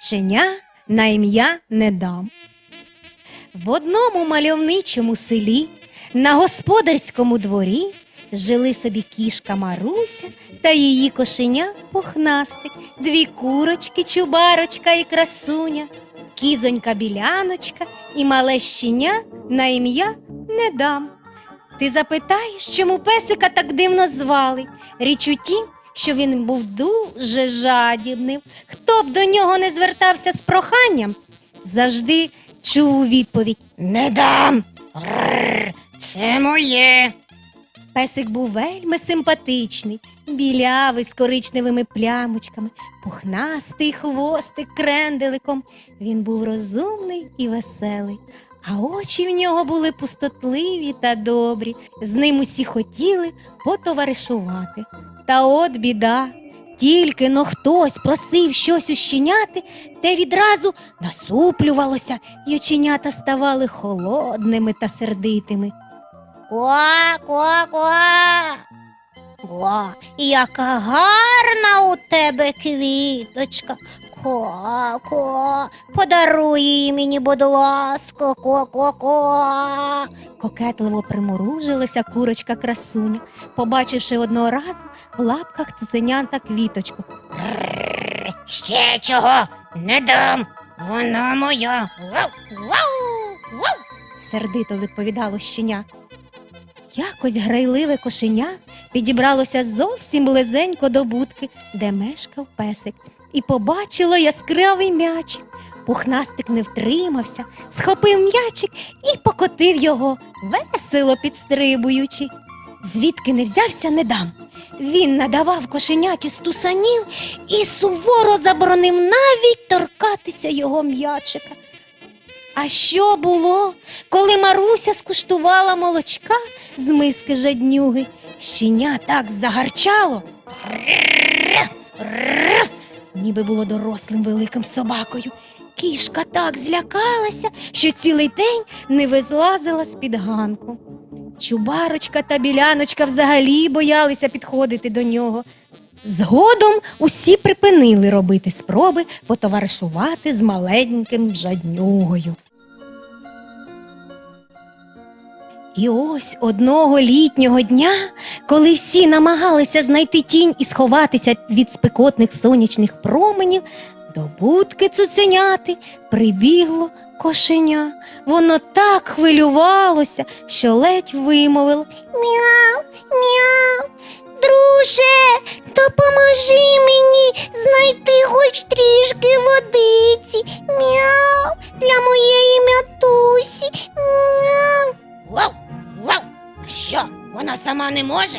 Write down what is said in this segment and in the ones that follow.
Щеня на ім'я не дам. В одному мальовничому селі на господарському дворі жили собі кішка Маруся та її кошеня пухнастик, дві курочки, чубарочка і красуня, кізонька біляночка і мале щеня на ім'я не дам. Ти запитаєш, чому песика так дивно звали? Річ у тім, що він був дуже жадібним. Хто б до нього не звертався з проханням, завжди чув відповідь Не дам. Рррр, це моє. Песик був вельми симпатичний, білявий з коричневими плямочками, пухнастий хвостик кренделиком. Він був розумний і веселий, а очі в нього були пустотливі та добрі. З ним усі хотіли потоваришувати. Та от біда. Тільки но хтось просив щось ущеняти, те відразу насуплювалося, і оченята ставали холодними та сердитими. Ква, ква, ква. Ква, яка гарна у тебе квіточка. Ква, подаруй її мені, будь ласка, ква. Кокетливо примружилася курочка красуня, побачивши одного разу в лапках цуценята квіточку. Рррр, Ще чого не дам. Вона моя. Вау, вау, вау. сердито відповідало щеня. Якось грайливе кошеня підібралося зовсім близенько до будки, де мешкав песик, і побачило яскравий м'ячик. Пухнастик не втримався, схопив м'ячик і покотив його, весело підстрибуючи. Звідки не взявся, не дам. Він надавав кошеняті стусанів і суворо заборонив навіть торкатися його м'ячика. А що було, коли Маруся скуштувала молочка з миски жаднюги? Щеня так загарчало, Рррр. Ніби було дорослим великим собакою. Кішка так злякалася, що цілий день не визлазила з-під ганку. Чубарочка та біляночка взагалі боялися підходити до нього. Згодом усі припинили робити спроби потоваришувати з маленьким жаднюгою. І ось одного літнього дня, коли всі намагалися знайти тінь і сховатися від спекотних сонячних променів, до будки цуценяти прибігло кошеня. Воно так хвилювалося, що ледь вимовило. Мяу, мяу. Друже, допоможи мені знайти хоч трішки водиці. Мяу, для моєї м'ятусі. Вона сама не може?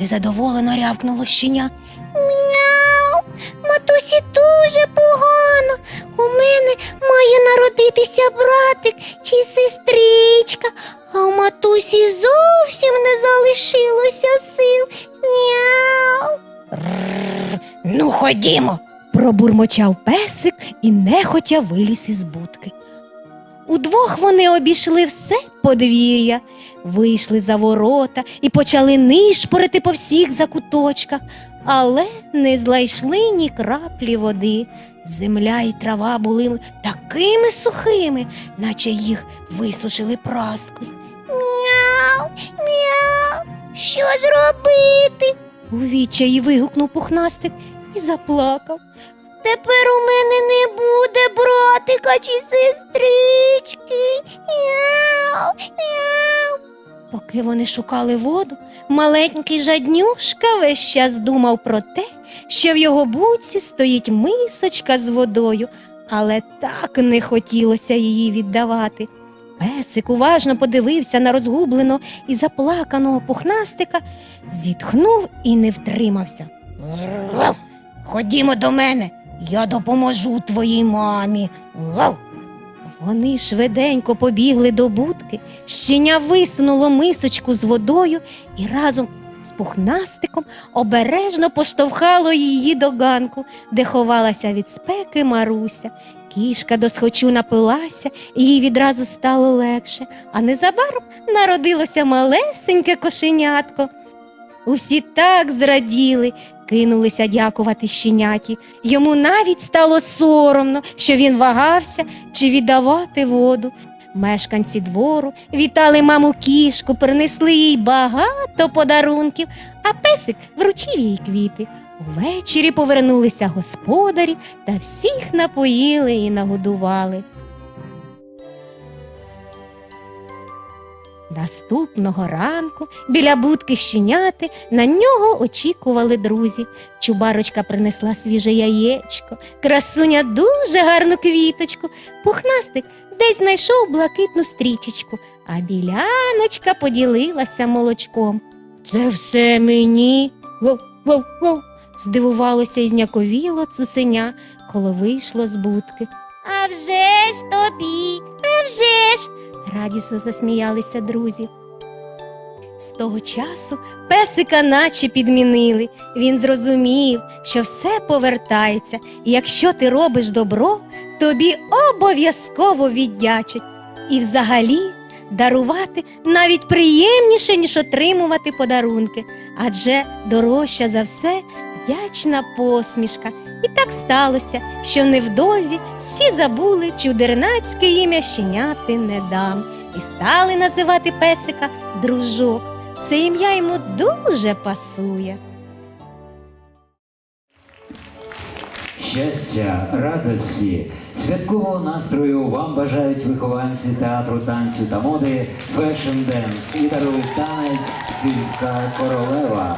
Незадоволено рявкнуло щеня. Мяу, матусі дуже погано. У мене має народитися братик чи сестричка, а у матусі зовсім не залишилося сил. Мяу. Ну, ходімо. Пробурмочав песик і нехотя виліз із будки. Удвох вони обійшли все подвір'я, вийшли за ворота і почали нишпорити по всіх закуточках, але не знайшли ні краплі води. Земля і трава були такими сухими, наче їх висушили праскою. Мяу, мяу. Що зробити? У відчаї вигукнув пухнастик і заплакав. Тепер у мене не буде братика чи сестрички. Поки вони шукали воду, маленький жаднюшка весь час думав про те, що в його буці стоїть мисочка з водою, але так не хотілося її віддавати. Песик уважно подивився на розгубленого і заплаканого пухнастика, зітхнув і не втримався. Ходімо до мене, я допоможу твоїй мамі. Вони швиденько побігли до будки, щеня висунуло мисочку з водою і разом з пухнастиком обережно поштовхало її до ганку, де ховалася від спеки Маруся. Кішка досхочу напилася, їй відразу стало легше, а незабаром народилося малесеньке кошенятко. Усі так зраділи, кинулися дякувати щеняті. Йому навіть стало соромно, що він вагався чи віддавати воду. Мешканці двору вітали маму кішку, принесли їй багато подарунків, а песик вручив їй квіти. Увечері повернулися господарі та всіх напоїли і нагодували. Наступного ранку біля будки щеняти на нього очікували друзі. Чубарочка принесла свіже яєчко, красуня дуже гарну квіточку, пухнастик десь знайшов блакитну стрічечку, а біляночка поділилася молочком. Це все мені. Воу-воу-воу. Здивувалося і зняковіло цуценя, коли вийшло з будки. А вже ж тобі, а вже ж. Радісно засміялися друзі. З того часу песика наче підмінили. Він зрозумів, що все повертається, і якщо ти робиш добро, тобі обов'язково віддячать. І взагалі дарувати навіть приємніше, ніж отримувати подарунки, адже дорожча за все вдячна посмішка. І так сталося, що невдовзі всі забули чудернацьке ім'я щеняти не дам і стали називати песика дружок. Це ім'я йому дуже пасує. Щастя, радості, святкового настрою вам бажають вихованці театру танцю та моди Fashion Dance і дарують танець Сільська королева.